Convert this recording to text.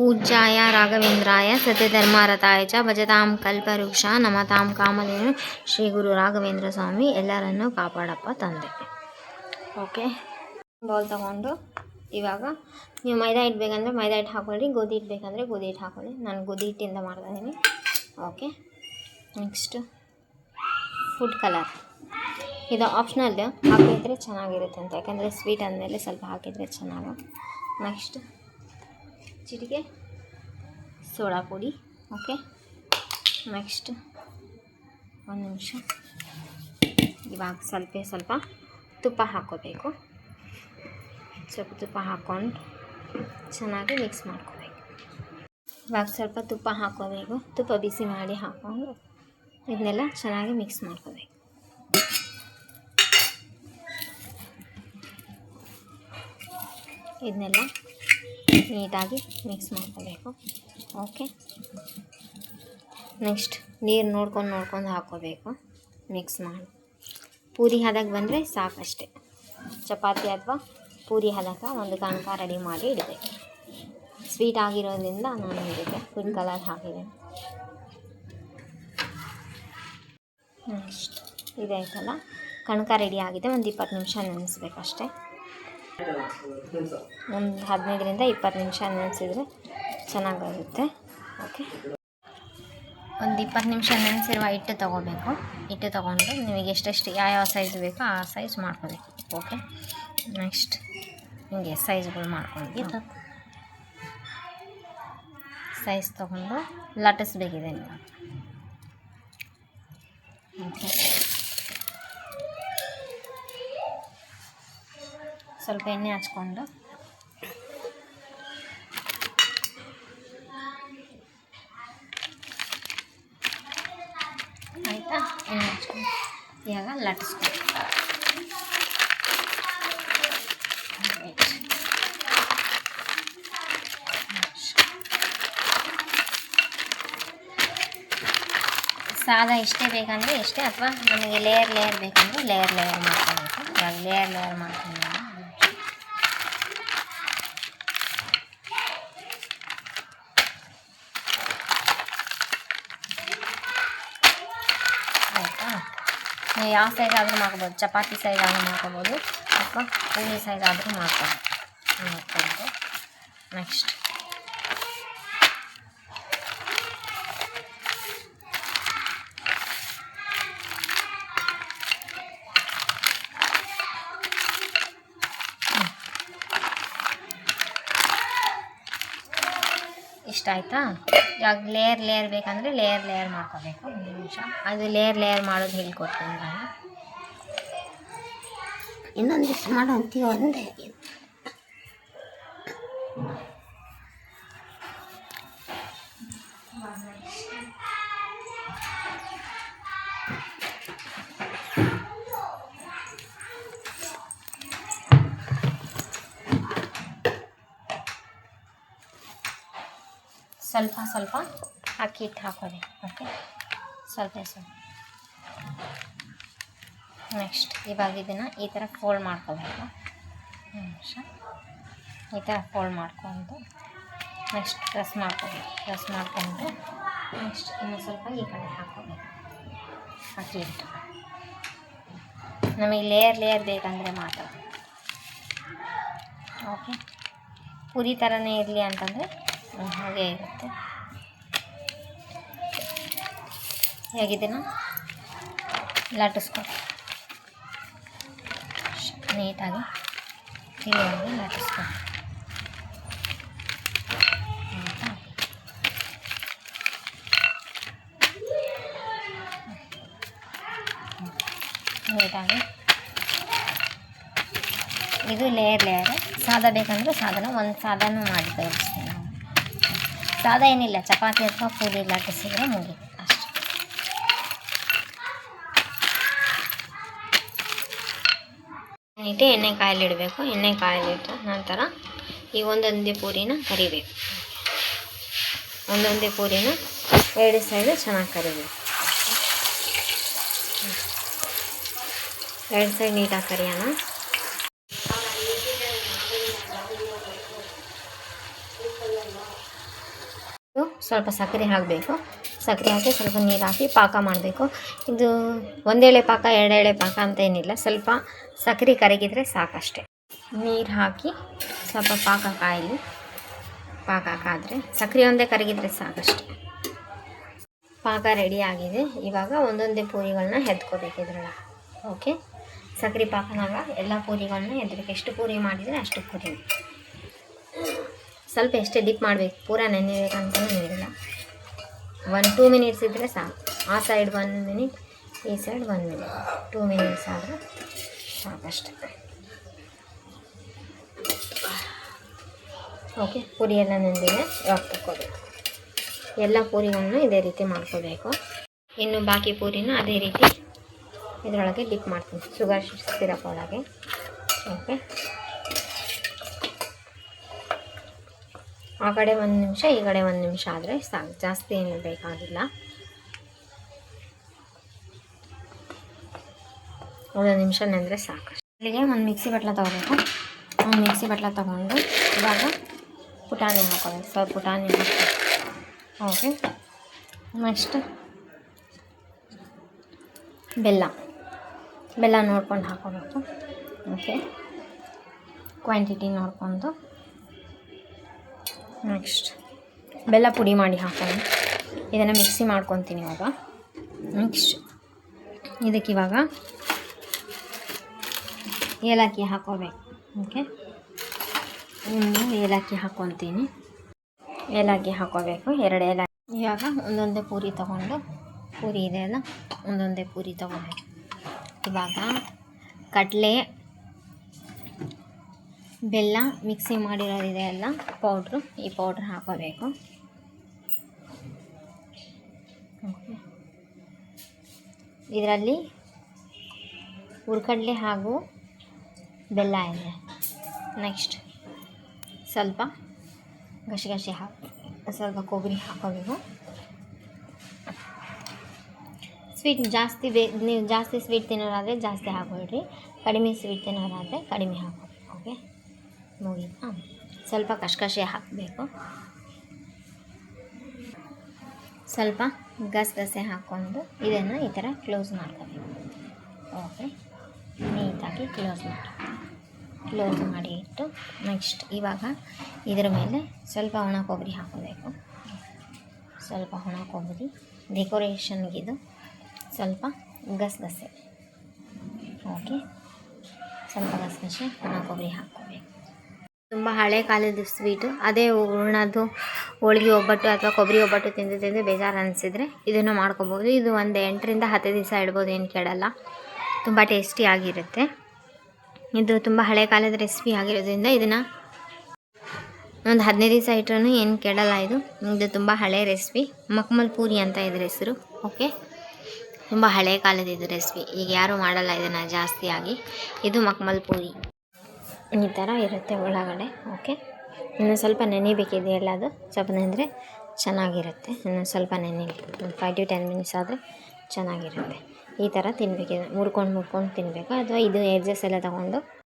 ಪೂಜ್ಯಾಯ ರಾಘವೇಂದ್ರಾಯ ಸತ್ಯಧರ್ಮಾರತಾಯ ಚ ಭಜತಾಂ ಕಲ್ಪವೃಕ್ಷ ನಮತಾಂ ಕಾಮಧೇನು ಶ್ರೀ ಗುರು ರಾಘವೇಂದ್ರ ಸ್ವಾಮಿ ಎಲ್ಲರನ್ನು ಕಾಪಾಡಪ್ಪ ತಂದೆ. ಓಕೆ, ಬೌಲ್ ತಗೊಂಡು ಇವಾಗ ನೀವು ಮೈದಾ ಇಡ್ಬೇಕಂದ್ರೆ ಮೈದಾ ಹಿಟ್ಟು ಹಾಕೊಳ್ಳಿ, ಗೋಧಿ ಹಿಟ್ಟು ಬೇಕಂದರೆ ಗೋಧಿ ಹಿಟ್ಟು ಹಾಕೊಳ್ಳಿ. ನಾನು ಗೋಧಿ ಹಿಟ್ಟಿಂದ ಮಾಡ್ತಾಯಿದ್ದೀನಿ ಓಕೆ, ನೆಕ್ಸ್ಟ್ ಫುಡ್ ಕಲರ್. ಇದು ಆಪ್ಷನಲ್ ಹಾಕಿದರೆ ಚೆನ್ನಾಗಿರುತ್ತೆ ಅಂತ. ಯಾಕಂದರೆ ಸ್ವೀಟ್ ಅಂದಮೇಲೆ ಸ್ವಲ್ಪ ಹಾಕಿದರೆ ಚೆನ್ನಾಗಿ. ನೆಕ್ಸ್ಟ್ ಚಿಟಿಕೆ ಸೋಡಾ ಪುಡಿ ಓಕೆ ನೆಕ್ಸ್ಟ್ ಒಂದು ನಿಮಿಷ ಇವಾಗ ಸ್ವಲ್ಪ ಸ್ವಲ್ಪ ತುಪ್ಪ ಹಾಕೋಬೇಕು ಸ್ವಲ್ಪ ತುಪ್ಪ ಹಾಕ್ಕೊಂಡು ಚೆನ್ನಾಗಿ ಮಿಕ್ಸ್ ಮಾಡ್ಕೋಬೇಕು ಇವಾಗ ಸ್ವಲ್ಪ ತುಪ್ಪ ಹಾಕೋಬೇಕು ತುಪ್ಪ ಬಿಸಿ ಮಾಡಿ ಹಾಕ್ಕೊಂಡು ಇದನ್ನೆಲ್ಲ ಚೆನ್ನಾಗಿ ಮಿಕ್ಸ್ ಮಾಡ್ಕೋಬೇಕು ಇದನ್ನೆಲ್ಲ ನೀಟಾಗಿ ಮಿಕ್ಸ್ ಮಾಡ್ಕೋಬೇಕು. ಓಕೆ ನೆಕ್ಸ್ಟ್ ನೀರು ನೋಡ್ಕೊಂಡು ನೋಡ್ಕೊಂಡು ಹಾಕ್ಕೋಬೇಕು ಮಿಕ್ಸ್ ಮಾಡಿ. ಪೂರಿ ಹದಕ್ಕೆ ಬಂದರೆ ಸಾಕಷ್ಟೆ. ಚಪಾತಿ ಅಥವಾ ಪೂರಿ ಹದಕ್ಕೆ ಒಂದು ಕಣಕ ರೆಡಿ ಮಾಡಿ ಇಡಬೇಕು. ಸ್ವೀಟ್ ಆಗಿರೋದ್ರಿಂದ ನಾನು ಇದಕ್ಕೆ ಫುಲ್ ಕಲರ್ ಹಾಕಿದೆ ನೆಕ್ಸ್ಟ್ ಇದಾಯ್ತಲ್ಲ? ಕಣಕ ರೆಡಿ ಆಗಿದೆ. ಒಂದು ಇಪ್ಪತ್ತು ನಿಮಿಷ ನೆನೆಸ್ಬೇಕಷ್ಟೆ. ಒಂದು ಹದಿನೈದರಿಂದ ಇಪ್ಪತ್ತು ನಿಮಿಷ ನೆನೆಸಿದ್ರೆ ಚೆನ್ನಾಗಾಗುತ್ತೆ. ಓಕೆ? ಒಂದು ಇಪ್ಪತ್ತು ನಿಮಿಷ ನೆನೆಸಿರುವ ಹಿಟ್ಟು ತೊಗೋಬೇಕು. ಹಿಟ್ಟು ತೊಗೊಂಡು ನಿಮಗೆ ಎಷ್ಟೆಷ್ಟು ಯಾವ್ಯಾವ ಸೈಜ್ ಬೇಕೋ ಆ ಸೈಜ್ ಮಾಡ್ಕೋಬೇಕು. ಓಕೆ? ನೆಕ್ಸ್ಟ್ ಹಿಂಗೆ ಸೈಜ್ಗಳು ಮಾಡ್ಕೊಂಡು ಸೈಜ್ ತೊಗೊಂಡು ಲಟ್ಟಿಸ್ಬೇಕಿದೆ ನೀವು. ಓಕೆ? ಸ್ವಲ್ಪ ಎಣ್ಣೆ ಹಚ್ಕೊಂಡು. ಆಯಿತಾ? ಎಣ್ಣೆ ಹಚ್ಕೊಂಡು. ಇವಾಗ ಲಟ್ಟಿಸ್ಕೊಂಡು ಸಾದ ಇಷ್ಟೇ ಬೇಕಂದರೆ ಇಷ್ಟೇ ಅಥವಾ ನಮಗೆ ಲೇಯರ್ ಲೇಯರ್ ಬೇಕಂದರೆ ಲೇಯರ್ ಲೇಯರ್ ಮಾಡ್ಕೊಬೇಕು ಇವಾಗ ಲೇಯರ್ ಲೇಯರ್ ಮಾಡ್ಕೊಂಡು ಆಯಿತಾ ನೀವು ಯಾವ ಸೈಜ್ ಆದರೂ ಮಾಡ್ಬೋದು ಚಪಾತಿ ಸೈಜ್ ಆದರೂ ಮಾಡ್ಕೋಬೋದು ಅಥವಾ ಪೂರಿ ಸೈಜ್ ಆದರೂ ಮಾಡ್ಕೊಬೋದು ಮಾಡ್ಕೊಂಡು ನೆಕ್ಸ್ಟ್ ಇಷ್ಟ ಆಯಿತಾ? ಇವಾಗ ಲೇಯರ್ ಲೇಯರ್ ಬೇಕಂದರೆ ಲೇಯರ್ ಲೇಯರ್ ಮಾಡ್ಕೋಬೇಕು. ಒಂದು ನಿಮಿಷ. ಅದು ಲೇಯರ್ ಲೇಯರ್ ಮಾಡೋದು ಹೇಳ್ಕೊಡ್ತೀನಿ ನಾನು. ಇನ್ನೊಂದಿಷ್ಟು ಮಾಡೋ ಅಂತೀವಿ ಒಂದೇ? ಸ್ವಲ್ಪ ಸ್ವಲ್ಪ ಅಕ್ಕಿ ಹಿಟ್ಟು ಹಾಕೋಬೇಕು ಓಕೆ ಸ್ವಲ್ಪ ಸ್ವಲ್ಪ. ನೆಕ್ಸ್ಟ್ ಇವಾಗ ಇದನ್ನು ಈ ಥರ ಫೋಲ್ಡ್ ಮಾಡ್ಕೋಬೇಕು. ನಿಮಿಷ. ಈ ಥರ ಫೋಲ್ಡ್ ಮಾಡ್ಕೊಂಡು ನೆಕ್ಸ್ಟ್ ಪ್ರೆಸ್ ಮಾಡ್ಕೋಬೇಕು. ಪ್ರೆಸ್ ಮಾಡ್ಕೊಂಡು ನೆಕ್ಸ್ಟ್ ಇನ್ನು ಸ್ವಲ್ಪ ಈ ಕಡೆ ಹಾಕೋಬೇಕು. ಅಕ್ಕಿ ಹಿಟ್ಟು. ನಮಗೆ ಲೇಯರ್ ಲೇಯರ್ ಬೇಕಂದರೆ ಮಾತ್ರ. ಓಕೆ ಪುರಿ ಥರನೇ ಇರಲಿ ಅಂತಂದರೆ ಹ್ಮ್, ಹಾಗೆ ಇರುತ್ತೆ. ಹೇಗಿದೆನಾ? ಲಟ್ಟಿಸ್ಕೊ ನೀಟಾಗಿ ಕ್ಲೀನಾಗಿ ಲಟ್ಟಿಸ್ಕೊ? ನೀಟಾಗಿ. ಇದು ಲೇಯರ್ ಲೇಯರ್ ಸಾದ ಬೇಕಂದ್ರೆ ಸಾದನ ಒಂದು ಸಾದನೂ ಮಾಡಿ ತೋರಿಸ್ತೀನಿ ಸಾದ ಏನಿಲ್ಲ, ಚಪಾತಿ ಅಥವಾ ಪೂರಿ ಲಟ್ಟಿಸಿದ್ರೆ ಮುಗೀತು, ಅಷ್ಟೆ. ಇಟ್ಟು ಎಣ್ಣೆ ಕಾಯಲಿಡಬೇಕು ಎಣ್ಣೆ ಕಾಯಲಿಟ್ಟು ನಂತರ ಈ ಒಂದೊಂದೇ ಪೂರಿನ ಕರಿಬೇಕು. ಒಂದೊಂದೇ ಪೂರಿನ ಎರಡು ಸೈಡು ಚೆನ್ನಾಗಿ ಕರಿಬೇಕು. ಎರಡು ಸೈಡ್ ನೀಟಾಗಿ ಕರಿಯೋಣ. ಸ್ವಲ್ಪ ಸಕ್ಕರೆ ಹಾಕಬೇಕು. ಸಕ್ಕರೆ ಹಾಕಿ ಸ್ವಲ್ಪ ನೀರು ಹಾಕಿ ಪಾಕ ಮಾಡಬೇಕು. ಇದು ಒಂದೇಳೆ ಪಾಕ, ಎರಡೆಳೆ ಪಾಕ ಅಂತ ಏನಿಲ್ಲ. ಸ್ವಲ್ಪ ಸಕ್ಕರೆ ಕರಗಿದರೆ ಸಾಕಷ್ಟೆ. ನೀರು ಹಾಕಿ ಸ್ವಲ್ಪ ಪಾಕ ಕಾಯಲಿ. ಪಾಕ ಕಾದರೆ ಸಕ್ಕರೆ ಒಂದೇ ಕರಗಿದರೆ ಸಾಕಷ್ಟೆ. ಪಾಕ ರೆಡಿ ಆಗಿದೆ. ಇವಾಗ ಒಂದೊಂದೇ ಪೂರಿಗಳನ್ನ ಎದ್ಕೋಬೇಕು ಇದ್ರೊಳಗೆ. ಓಕೆ ಸಕ್ಕರೆ ಪಾಕನಾಗ ಎಲ್ಲ ಪೂರಿಗಳನ್ನ ಎದ್ಬೇಕು ಎಷ್ಟು ಪೂರಿ ಮಾಡಿದರೆ ಅಷ್ಟು ಪೂರಿ. ಸ್ವಲ್ಪ ಎಷ್ಟೇ ಡಿಪ್ ಮಾಡಬೇಕು, ಪೂರ ನೆನೆಬೇಕಂತಲೂ ಏನಿಲ್ಲ. ಒನ್ ಟೂ ಮಿನಿಟ್ಸ್ ಇದ್ದರೆ ಸಾಕು. ಆ ಸೈಡ್ ಒನ್ ಮಿನಿಟ್ ಈ side one minute two minutes ಆದರೆ ಸಾಕಷ್ಟೆ ಓಕೆ ಪೂರಿ ಎಲ್ಲ ನೆಂದಿದೆ. ಇವಾಗ ತಕ್ಕೋಬೇಕು ಎಲ್ಲ ಪೂರಿಗಳನ್ನು ಇದೇ ರೀತಿ ಮಾಡ್ಕೋಬೇಕು. ಇನ್ನು ಬಾಕಿ ಪೂರಿನ ಅದೇ ರೀತಿ ಇದರೊಳಗೆ ಡಿಪ್ ಮಾಡ್ತೀನಿ. ಶುಗರ್ ಸಿರಪ್ ಒಳಗೆ. ಓಕೆ ಆ ಕಡೆ ಒಂದು ನಿಮಿಷ, ಈ ಕಡೆ ಒಂದು ನಿಮಿಷ ಆದರೆ ಸಾಕು. ಜಾಸ್ತಿ ಏನು ಬೇಕಾಗಿಲ್ಲ. ಒಂದು ನಿಮಿಷ ನೆಂದರೆ ಸಾಕು ಇಲ್ಲಿಗೆ ಒಂದು ಮಿಕ್ಸಿ ಬಟ್ಲ ತೊಗೋಬೇಕು. ಒಂದು ಮಿಕ್ಸಿ ಬಟ್ಲ ತೊಗೊಂಡು ಇವಾಗ ಪುಟಾಣಿ ಹಾಕೋಬೇಕು. ಸರ್ ಪುಟಾಣಿ ಹಾಕಿ. ಓಕೆ. ನೆಕ್ಸ್ಟ್ ಬೆಲ್ಲ. ಬೆಲ್ಲ ನೋಡ್ಕೊಂಡು ಹಾಕೋಬೇಕು. ಓಕೆ. ಕ್ವಾಂಟಿಟಿ ನೋಡ್ಕೊಂಡು. ನೆಕ್ಸ್ಟ್ ಬೆಲ್ಲ ಪುಡಿ ಮಾಡಿ ಹಾಕೋಣ. ಇದನ್ನು ಮಿಕ್ಸಿ ಮಾಡ್ಕೊತೀನಿ ಇವಾಗ. ನೆಕ್ಸ್ಟ್ ಇದಕ್ಕೆ ಇವಾಗ ಏಲಕ್ಕಿ ಹಾಕೋಬೇಕು. ಓಕೆ ಒಂದು ಏಲಕ್ಕಿ ಹಾಕ್ಕೊತೀನಿ ಏಲಕ್ಕಿ ಹಾಕೋಬೇಕು. ಎರಡು ಏಲಕ್ಕಿ. ಇವಾಗ ಒಂದೊಂದೇ ಪೂರಿ ತೊಗೊಂಡು ಪೂರಿ ಇದೆ ಅಲ್ಲ? ಒಂದೊಂದೇ ಪೂರಿ ತೊಗೋಬೇಕು ಇವಾಗ ಕಡಲೆ ಬೆಲ್ಲ ಮಿಕ್ಸಿ ಮಾಡಿರೋದಿದೆ ಅಲ್ಲ ಪೌಡ್ರು ಈ ಪೌಡ್ರ್ ಹಾಕೋಬೇಕು. ಇದರಲ್ಲಿ ಹುರ್ಕಡ್ಲೆ ಹಾಗೂ ಬೆಲ್ಲ ಇದೆ. ನೆಕ್ಸ್ಟ್ ಸ್ವಲ್ಪ ಗಸಿ ಹಾಕಿ, ಸ್ವಲ್ಪ ಕೊಬ್ಬರಿ ಹಾಕೋಬೇಕು. ಸ್ವೀಟ್ ಜಾಸ್ತಿ ಬೇ, ನೀವು ಜಾಸ್ತಿ ಸ್ವೀಟ್ ತಿನ್ನೋರಾದರೆ ಜಾಸ್ತಿ ಹಾಕೊಳ್ರಿ ಕಡಿಮೆ ಸ್ವೀಟ್ ತಿನ್ನೋರಾದರೆ ಕಡಿಮೆ ಹಾಕೋ ಓಕೆ ಮುಗೀತಾ ಸ್ವಲ್ಪ ಕಶ್ಕಶೆ ಹಾಕಬೇಕು. ಸ್ವಲ್ಪ ಗಸಗಸೆ ಹಾಕ್ಕೊಂಡು ಇದನ್ನು ಈ ಥರ ಕ್ಲೋಸ್ ಮಾಡ್ಕೋಬೇಕು. ಓಕೆ, ನೀಟಾಗಿ ಕ್ಲೋಸ್ ಮಾಡಿ. ಕ್ಲೋಸ್ ಮಾಡಿ ಇಟ್ಟು ನೆಕ್ಸ್ಟ್ ಇವಾಗ ಇದರ ಮೇಲೆ ಸ್ವಲ್ಪ ಒಣ ಕೊಬ್ಬರಿ ಹಾಕೋಬೇಕು ಸ್ವಲ್ಪ ಒಣ ಕೊಬ್ಬರಿ ಡೆಕೋರೇಷನ್ಗಿದು ಸ್ವಲ್ಪ ಗಸಗಸೆ ಓಕೆ, ಸ್ವಲ್ಪ ಗಸಗಸೆ ಒಣ ಕೊಬ್ಬರಿ ಹಾಕ್ಕೋಬೇಕು. ತುಂಬ ಹಳೆ ಕಾಲದ ಸ್ವೀಟು ಅದೇ ಹೂರ್ಣದ್ದು ಹೋಳ್ಗೆ ಒಬ್ಬಟ್ಟು ಅಥವಾ ಕೊಬ್ಬರಿ ಒಬ್ಬಟ್ಟು ತಿಂದು ತಿಂದು ಬೇಜಾರು ಅನಿಸಿದರೆ ಇದನ್ನು ಮಾಡ್ಕೊಬೋದು. ಇದು ಒಂದು ಎಂಟರಿಂದ ಹತ್ತು ದಿವಸ ಇಡ್ಬೋದು ಏನು ಕೆಡಲ್ಲ ತುಂಬ ಟೇಸ್ಟಿಯಾಗಿರುತ್ತೆ ಇದು ತುಂಬ ಹಳೆ ಕಾಲದ ರೆಸಿಪಿ ಆಗಿರೋದ್ರಿಂದ ಇದನ್ನು ಒಂದು ಹದಿನೈದು ದಿವಸ ಇಟ್ಟರೂ ಏನು ಕೆಡಲ್ಲ ಇದು. ಇದು ತುಂಬ ಹಳೆ ರೆಸಿಪಿ ಮಕ್ಮಲ್ ಪೂರಿ ಅಂತ ಇದ್ರ ಹೆಸರು. ಓಕೆ ತುಂಬ ಹಳೆ ಕಾಲದ ಇದು ರೆಸಿಪಿ ಈಗ ಯಾರೂ ಮಾಡಲ್ಲ ಇದನ್ನು ಜಾಸ್ತಿಯಾಗಿ. ಇದು ಮಕ್ಮಲ್ ಪೂರಿ. ಈ ಥರ ಇರುತ್ತೆ ಒಳಗಡೆ ಓಕೆ ಇನ್ನು ಸ್ವಲ್ಪ ನೆನಿಬೇಕಿದೆ ಎಲ್ಲದು. ಸ್ವಲ್ಪ ನೆನೆದ್ರೆ ಚೆನ್ನಾಗಿರುತ್ತೆ. ಇನ್ನು ಸ್ವಲ್ಪ ನೆನೆ, ಒಂದು ಫೈವ್ ಟು ಟೆನ್ ಮಿನಿಟ್ಸ್ ಆದರೆ ಚೆನ್ನಾಗಿರುತ್ತೆ. ಈ ಥರ ತಿನ್ನಬೇಕಿದೆ ಮುರ್ಕೊಂಡು ಮುರ್ಕೊಂಡು ತಿನ್ನಬೇಕು ಅಥವಾ ಇದು ಎಡ್ಜಸ್ ಎಲ್ಲ ತೊಗೊಂಡು